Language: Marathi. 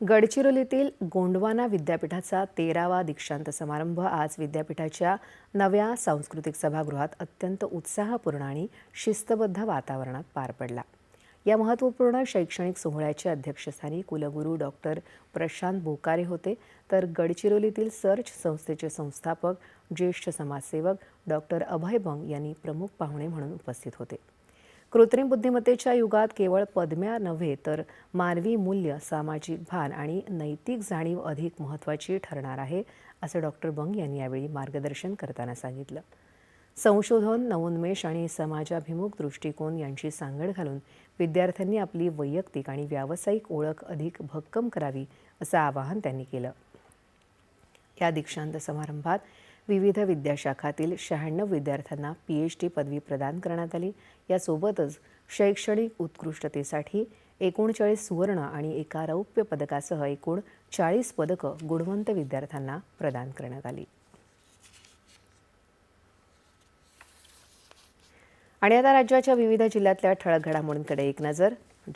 गडचिरोलीतील गोंडवाना विद्यापीठाचा तेरावा दीक्षांत समारंभ आज विद्यापीठाच्या नव्या सांस्कृतिक सभागृहात अत्यंत उत्साहपूर्ण आणि शिस्तबद्ध वातावरणात पार पडला. या महत्त्वपूर्ण शैक्षणिक सोहळ्याच्या अध्यक्षस्थानी कुलगुरू डॉक्टर प्रशांत बोकारे होते. तर गडचिरोलीतील सर्च संस्थेचे संस्थापक ज्येष्ठ समाजसेवक डॉक्टर अभय बंग यांनी प्रमुख पाहुणे म्हणून उपस्थित होते. कृत्रिम बुद्धिमत्तेच्या युगात केवळ पदम्या नव्हे तर मानवी मूल्य सामाजिक भान आणि नैतिक जाणीव अधिक महत्त्वाची ठरणार आहे असं डॉक्टर बंग यांनी यावेळी मार्गदर्शन करताना सांगितलं. संशोधन नवोन्मेष आणि समाजाभिमुख दृष्टिकोन यांची सांगड घालून विद्यार्थ्यांनी आपली वैयक्तिक आणि व्यावसायिक ओळख अधिक भक्कम करावी असं आवाहन त्यांनी केलं. या दीक्षांत समारंभात विविध विद्याशाखातील शहाण्णव विद्यार्थ्यांना पी एच डी पदवी प्रदान करण्यात आली. यासोबतच शैक्षणिक उत्कृष्टतेसाठी एकोणचाळीस सुवर्ण आणि एका रौप्य पदकासह एकूण चाळीस पदकं गुणवंत विद्यार्थ्यांना प्रदान करण्यात आली. आणि आता राज्याच्या विविध जिल्ह्यातल्या ठळक घडामोडींकडे एक नजर.